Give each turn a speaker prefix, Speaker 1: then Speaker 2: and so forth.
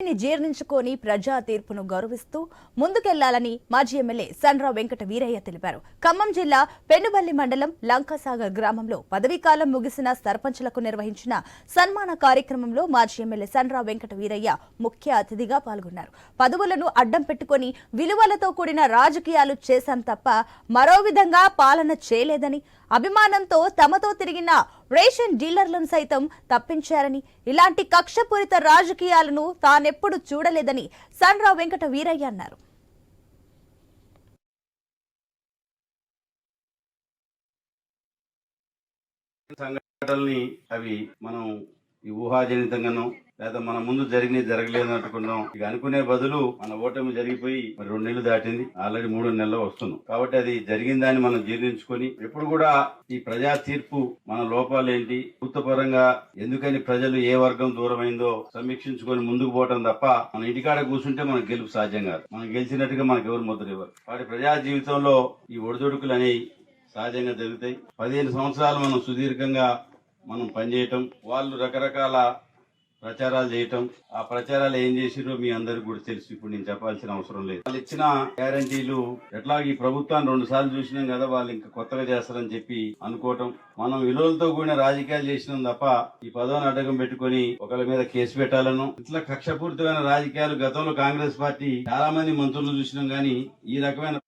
Speaker 1: ని జీర్ణించుకొని ప్రజా తీర్పును గౌరవిస్తూ ముందుకెళ్ళాలని మాజీ ఎమ్మెల్యే సన్రా వెంకట వీరయ్య తెలిపారు. ఖమ్మం జిల్లా పెనుబల్లి మండలం లంకాసాగర్ గ్రామంలో పదవీకాలం ముగిసిన సర్పంచ్లకు నిర్వహించిన సన్మాన కార్యక్రమంలో మాజీ ఎమ్మెల్యే సన్రా వెంకట వీరయ్య ముఖ్య అతిథిగా పాల్గొన్నారు. పదవులను అడ్డం పెట్టుకొని విలువలతో కూడిన రాజకీయాలు చేశాం తప్ప మరో విధంగా పాలన చేయలేదని అభిమానంతో తమతో తిరిగిన రేషన్ డీలర్లను సైతం తప్పించారని ఇలాంటి కక్షపూరిత రాజకీయాలను తానెప్పుడు చూడలేదని సన్రావు వెంకట వీరయ్య అన్నారు.
Speaker 2: సంఘటనల్ని అవి మనం ఈ ఊహాజనితంగానో లేదా మన ముందు జరిగినవి జరగలేదు అనుకున్నాం ఇక అనుకునే బదులు మన ఓటమి జరిగిపోయి మరి రెండు నెలలు దాటింది. ఆల్రెడీ మూడు నెలలు వస్తున్నాం. కాబట్టి అది జరిగిందని మనం జీర్ణించుకొని ఎప్పుడు కూడా ఈ ప్రజా తీర్పు మన లోపాలేంటి ప్రభుత్వపరంగా ఎందుకని ప్రజలు ఏ వర్గం దూరమైందో సమీక్షించుకొని ముందుకు పోవటం తప్ప మన ఇంటికాడ కూర్చుంటే మనకు గెలుపు సాధ్యం కాదు. మనం గెలిచినట్టుగా మనకు ఎవరు ముద్ర ఇవ్వరు. వాటి ప్రజా జీవితంలో ఈ ఒడిదొడుకులు అనేవి సహజంగా జరుగుతాయి. పదిహేను సంవత్సరాలు మనం సుదీర్ఘంగా మనం పనిచేయటం వాళ్ళు రకరకాల ప్రచారాలు చేయటం. ఆ ప్రచారాలు ఏం చేసిరో మీ అందరికి కూడా తెలుసు. ఇప్పుడు నేను చెప్పాల్సిన అవసరం లేదు. వాళ్ళు ఇచ్చిన గ్యారంటీలు ఎట్లా ఈ ప్రభుత్వాన్ని రెండు సార్లు చూసినాం కదా వాళ్ళు ఇంకా కొత్తగా చేస్తారని చెప్పి అనుకోవటం. మనం విలువలతో కూడిన రాజకీయాలు చేసినాం తప్ప ఈ పదవిని అడ్డకం పెట్టుకొని ఒకరి మీద కేసు పెట్టాలను. ఇట్లా కక్షపూరితమైన రాజకీయాలు గతంలో కాంగ్రెస్ పార్టీ చాలా మంది మంత్రులు చూసినాం గానీ ఈ రకమైన